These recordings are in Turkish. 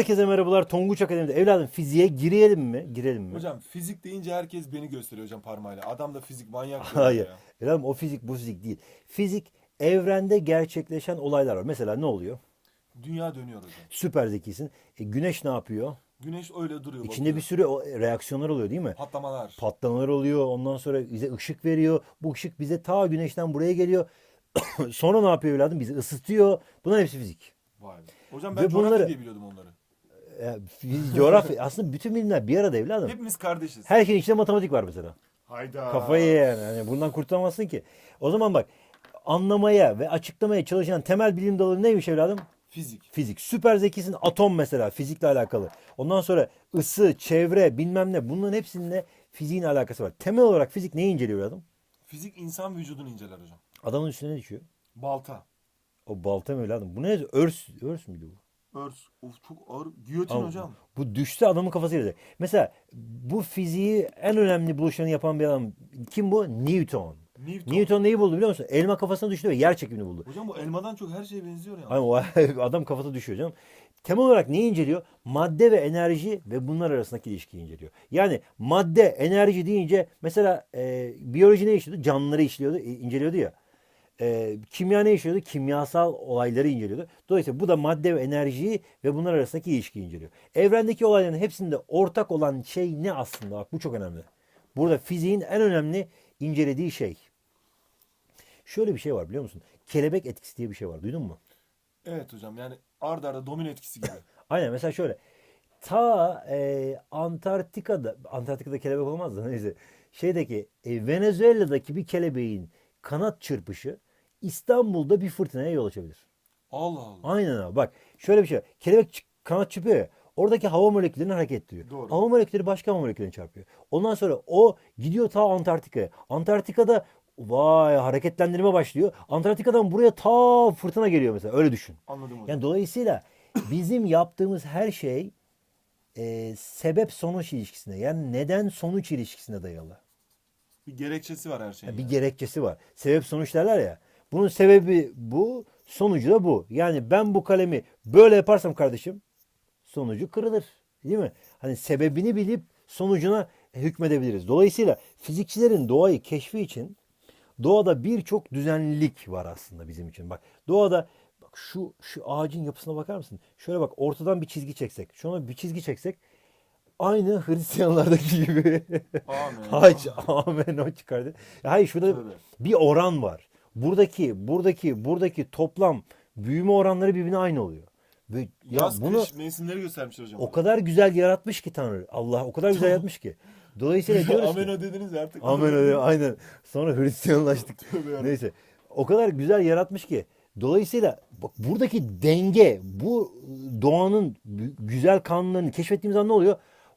Herkese merhabalar. Tonguç Akademi'de. Evladım fiziğe girelim mi? Girelim mi? Hocam fizik deyince herkes beni gösteriyor hocam parmağıyla. Adam da fizik manyak Hayır. ya. Evladım o fizik bu fizik değil. Fizik evrende gerçekleşen olaylar var. Mesela ne oluyor? Dünya dönüyor hocam. Süper zekisin. E, güneş ne yapıyor? Güneş öyle duruyor. İçinde bakıyor. bir sürü o- reaksiyonlar oluyor değil mi? patlamalar. Patlamalar oluyor. Ondan sonra bize ışık veriyor. Bu ışık bize ta güneşten buraya geliyor. sonra ne yapıyor evladım? Bizi ısıtıyor. Bunlar hepsi fizik. Vay be. Hocam Ve ben coğrafya bunları- diye biliyordum onları. E, fizik, coğrafya aslında bütün bilimler bir arada evladım. Hepimiz kardeşiz. Her şeyin içinde matematik var mesela. Hayda. Kafayı ye yani. yani. Bundan kurtulamazsın ki. O zaman bak anlamaya ve açıklamaya çalışan temel bilim dalı neymiş evladım? Fizik. Fizik. Süper zekisin atom mesela fizikle alakalı. Ondan sonra ısı, çevre bilmem ne bunların hepsinde fiziğin alakası var. Temel olarak fizik neyi inceliyor evladım? Fizik insan vücudunu inceler hocam. Adamın üstüne ne düşüyor? Balta. O balta mı evladım? Bu ne? Örs, örs müydü bu? Örs. Of çok ağır. Giyotin Ama hocam. Bu düşse adamın kafası yiyecek. Mesela bu fiziği en önemli buluşlarını yapan bir adam kim bu? Newton. Newton. Newton neyi buldu biliyor musun? Elma kafasına düştü ve yer çekimini buldu. Hocam bu elmadan çok her şeye benziyor ya. Hani o adam kafası düşüyor canım. Temel olarak neyi inceliyor? Madde ve enerji ve bunlar arasındaki ilişkiyi inceliyor. Yani madde, enerji deyince mesela e, biyoloji ne işliyordu? Canlıları işliyordu, inceliyordu ya. E, kimya ne işliyordu? Kimyasal olayları inceliyordu. Dolayısıyla bu da madde ve enerjiyi ve bunlar arasındaki ilişkiyi inceliyor. Evrendeki olayların hepsinde ortak olan şey ne aslında? Bak bu çok önemli. Burada fiziğin en önemli incelediği şey. Şöyle bir şey var biliyor musun? Kelebek etkisi diye bir şey var. Duydun mu? Evet hocam yani ard arda domino etkisi gibi. Aynen mesela şöyle. Ta e, Antarktika'da, Antarktika'da kelebek olmaz da neyse. Şeydeki e, Venezuela'daki bir kelebeğin kanat çırpışı İstanbul'da bir fırtınaya yol açabilir. Allah Allah. Aynen abi bak şöyle bir şey. Kelebek kanat çırpıyor ya. Oradaki hava moleküllerini hareket ettiriyor. Doğru. Hava molekülleri başka hava moleküllerine çarpıyor. Ondan sonra o gidiyor ta Antarktika'ya. Antarktika'da vay hareketlendirme başlıyor. Antarktika'dan buraya ta fırtına geliyor mesela. Öyle düşün. Anladım hocam. Yani dolayısıyla bizim yaptığımız her şey e, sebep sonuç ilişkisine yani neden sonuç ilişkisine dayalı. Bir gerekçesi var her şeyin. Yani bir yani. gerekçesi var. Sebep sonuç derler ya. Bunun sebebi bu, sonucu da bu. Yani ben bu kalemi böyle yaparsam kardeşim sonucu kırılır. Değil mi? Hani sebebini bilip sonucuna hükmedebiliriz. Dolayısıyla fizikçilerin doğayı keşfi için doğada birçok düzenlilik var aslında bizim için. Bak doğada bak şu şu ağacın yapısına bakar mısın? Şöyle bak ortadan bir çizgi çeksek. Şuna bir çizgi çeksek aynı Hristiyanlardaki gibi. Amin. Haç, amen o çıkardı. Hayır şurada Tövbe. bir oran var. Buradaki, buradaki, buradaki toplam büyüme oranları birbirine aynı oluyor. Ve ya Yaz bunu kış mevsimleri göstermişler hocam. o kadar güzel yaratmış ki Tanrı. Allah o kadar güzel yaratmış ki. Dolayısıyla diyoruz ki. Amen o dediniz ya artık. Amen öyle aynen. Sonra Hristiyanlaştık. Neyse. O kadar güzel yaratmış ki. Dolayısıyla bak buradaki denge, bu doğanın gü- güzel kanunlarını keşfettiğimiz zaman ne oluyor?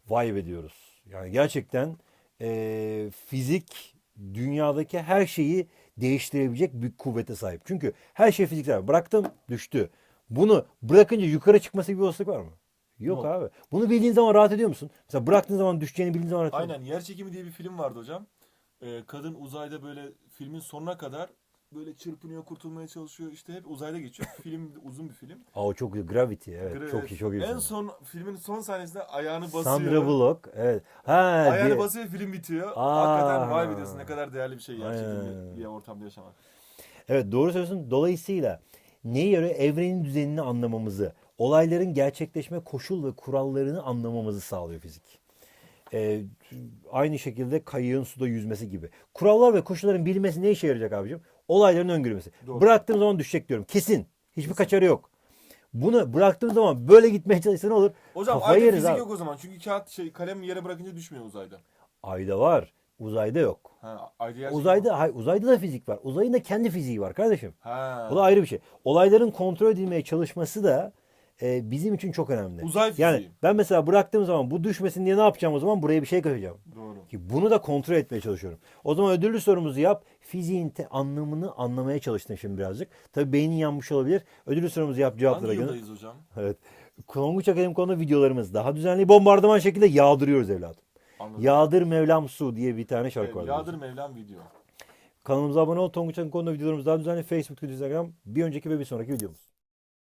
Vay be diyoruz. Yani gerçekten eee, fizik dünyadaki her şeyi değiştirebilecek bir kuvvete sahip. Çünkü her şey fiziksel. Bıraktım düştü. Bunu bırakınca yukarı çıkması gibi bir olasılık var mı? Yok, Yok. abi. Bunu bildiğin zaman rahat ediyor musun? Mesela bıraktığın zaman düşeceğini bildiğin zaman rahat ediyor musun? Aynen yer çekimi diye bir film vardı hocam. Ee, kadın uzayda böyle filmin sonuna kadar böyle çırpınıyor, kurtulmaya çalışıyor. İşte hep uzayda geçiyor. film uzun bir film. Aa, o çok. Gravity. Evet. Gra- çok iyi. Çok iyi. bir En film. son filmin son sahnesinde ayağını basıyor. Sandra Bullock. Evet. Ha, Ayağını diye- basıyor film bitiyor. Aa. Hakikaten vay be diyorsun ne kadar değerli bir şey Aynen. çekimli bir ortamda yaşamak. Evet doğru söylüyorsun. Dolayısıyla neye göre evrenin düzenini anlamamızı, olayların gerçekleşme koşul ve kurallarını anlamamızı sağlıyor fizik. Ee, aynı şekilde kayığın suda yüzmesi gibi. Kurallar ve koşulların bilinmesi ne işe yarayacak abicim? Olayların öngörülmesi. Doğru. Bıraktığım zaman düşecek diyorum. Kesin. Hiçbir kaçarı yok. Bunu bıraktığım zaman böyle gitmeye çalışsa ne olur? Hocam Kafayı ayda yeriz fizik abi. yok o zaman. Çünkü kağıt şey kalem yere bırakınca düşmüyor uzayda. Ayda var. Uzayda yok. Ha, ayda yer çekimi Uzayda, hayır, uzayda da fizik var. Uzayın da kendi fiziği var kardeşim. Ha. Bu da ayrı bir şey. Olayların kontrol edilmeye çalışması da e, bizim için çok önemli. Uzay fiziği. Yani ben mesela bıraktığım zaman bu düşmesin diye ne yapacağım o zaman? Buraya bir şey koyacağım. Doğru. Ki bunu da kontrol etmeye çalışıyorum. O zaman ödüllü sorumuzu yap. Fiziğin te- anlamını anlamaya çalıştın şimdi birazcık. Tabii beynin yanmış olabilir. Ödüllü sorumuzu yap cevaplara Hangi göre. yıldayız hocam? Evet. Konguç Akademi konuda videolarımız daha düzenli bombardıman şekilde yağdırıyoruz evladım. Anladım. Yağdır Mevlam Su diye bir tane şarkı var. Yağdır Mevlam video. Kanalımıza abone ol. Tonguç Akademi konuda videolarımız daha düzenli. Facebook, Instagram. Bir önceki ve bir sonraki videomuz.